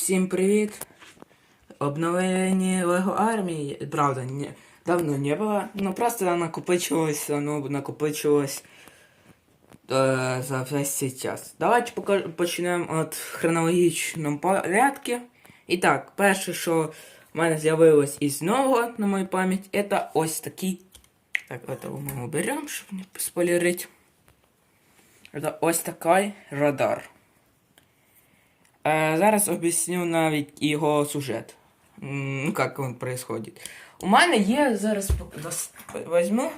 Всім привіт! Обновление Лего армии, правда, не, давно не было, но просто накопичилось, оно накопичилось э, за весь цей час. Давайте пока- почнемо від хронологічному порядку. І так, перше, що в мене з'явилось із нового на мою пам'ять, це ось такий. Так, это ми уберемо, щоб не спойлерить. Это ось такий радар. Е, зараз об'ясню навіть його сюжет. Ну, як він происходит. У мене є зараз возьму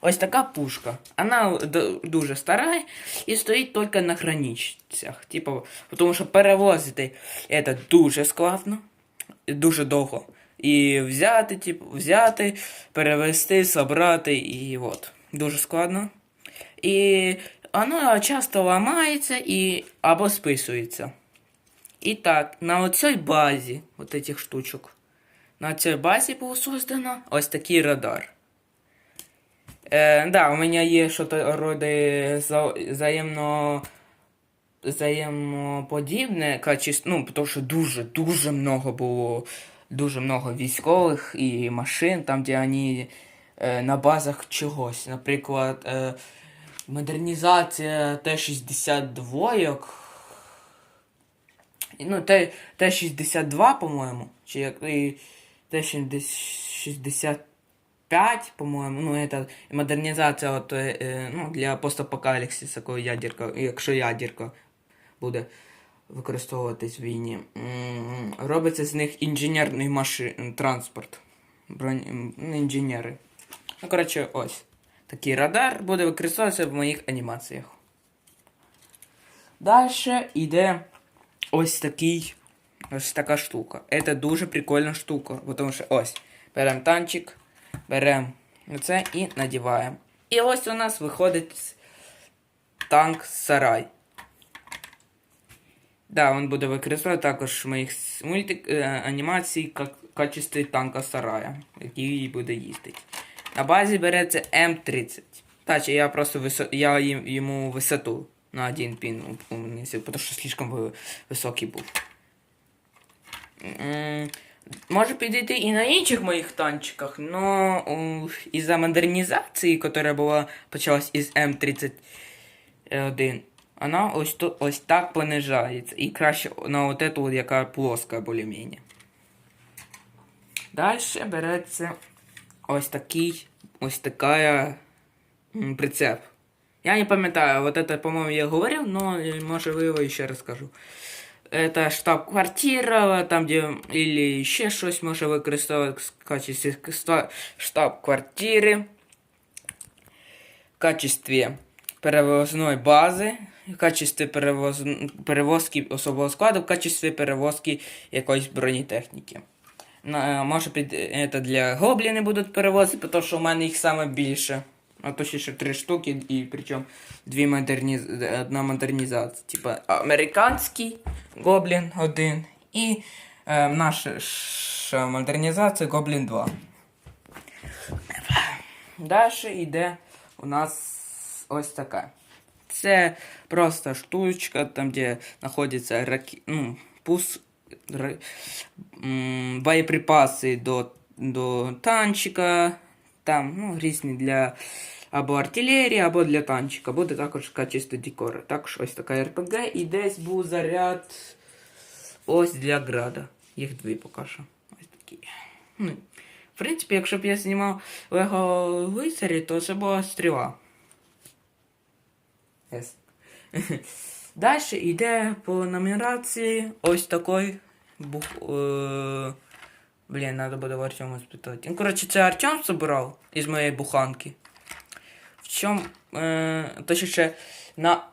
ось така пушка. Вона дуже стара і стоїть тільки на границях. Типу, тому що перевозити це дуже складно, дуже довго. І взяти, типу, взяти, перевезти, собрати і от. Дуже складно. І воно часто ламається і або списується. І так, на оцій базі, от этих штучок, на цій базі було создано ось такий радар. Е, да, у мене є щось роди за, взаємно, взаємоподібне качество, ну, тому що дуже-дуже много було, дуже много військових і машин, там, де вони е, на базах чогось. Наприклад, е, модернізація Т-62, ну, Т, Т-62, по-моєму, чи як і Т-65, по-моєму, ну, это модернізація от, е, е, ну, для постапокаліпсису, коли ядерка, якщо ядерка буде використовуватись в війні. Робиться з них інженерний машин, транспорт. Бронь, ну, інженери. Ну, коротше, ось. Такий радар буде використовуватися в моїх анімаціях. Далі йде ось такий, ось така штука. Це дуже прикольна штука, бо тому що ось. Беремо танчик, беремо це і надіваємо. І ось у нас виходить танк сарай. Да, він буде використовувати також в моїх с- мультик е, анімацій як в качестві танка сарая, який буде їздити. На базі береться М30. Тачі, я просто висо... я їм, йому висоту на один пін унизив, тому що слишком був. М, Може підійти і на інших моїх танчиках, но із-за модернізації, яка була почалась із М31, вона ось тут ось так понижається. І краще на от эту, яка плоска більш-менш. Далі береться ось такий, ось така прицеп. Я не пам'ятаю, вот это, по-моему, я говорил, но э, може ви його ще розкажу. Это штаб-квартира, там, де или ще щось може використовувати в качестві ста- штаб-квартири, в качестві перевозної бази, в качестві перевоз... перевозки особового складу, в качестві перевозки якоїсь бронетехніки. На, може під это для гобліни будуть перевозити, тому що у мене їх саме більше. А точніше три штуки, і причому дві модерниз... одна модернізація. Типа американський гоблін один і е, наша ш- модернізація Гоблін 2. Далі йде у нас ось така. Це просто штучка, там, де знаходяться ракі... ну, пус... м, боєприпаси до, до танчика, там ну, різні для або артилерії, або для танчика. Буде також в качестві декора. Також ось така РПГ і десь був заряд ось для града. Їх дві поки що. Ось такі. Ну, в принципі, якщо б я знімав Лего лицарі, то це була стріла. Yes. Далі йде по нумерації ось такий бух. Е... Блін, надо буде в Артема спитати. Ну, коротше, це Артем собирав із моєї буханки. В чому. Е... Точніше, на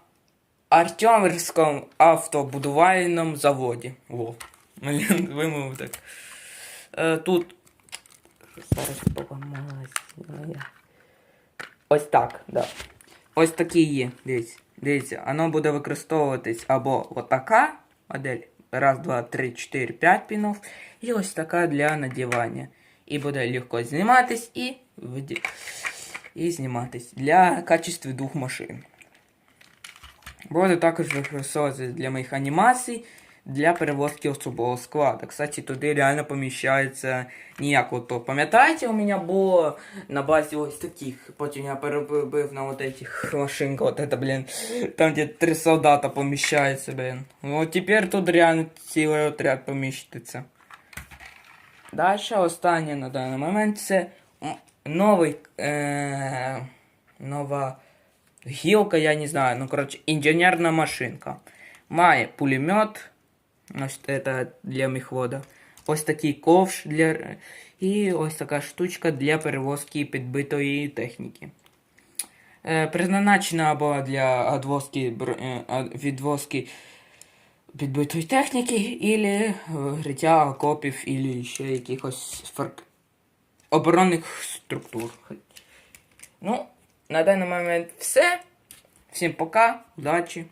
Артемівському автобудувальному заводі. Во. Блін, вимовив так. Е, тут. Зараз поламалась. Ось так, да. Ось такі є. Дивіться. Дивіться, воно буде використовуватись або отака модель. Раз, два, три, чотири, п'ять пінов. І ось така для надівання. І буде легко зніматись і виді... і зніматись для качества двох машин. Буде також використовуватися для моїх анімацій, для перевозки особового складу. Кстати, туди реально поміщається ніяк то. Пам'ятаєте, у мене було на базі ось таких. Потім я перебив на вот этих машинках, вот это, блін, там, де три солдата поміщаються, блін. Вот тепер тут реально цілий отряд поміщиться. Далі останнє на даний момент це новий, е, нова гілка, я не знаю, ну коротше, інженерна машинка. Має пулемет, ось це для міхвода. Ось такий ковш для. І ось така штучка для перевозки підбитої техніки. Е, призначена була для відвозки, е, відвозки підбитої техніки, ілі гриття окопів, ілі ще якихось фор- оборонних структур. Ну, на даний момент все. Всім пока, удачі.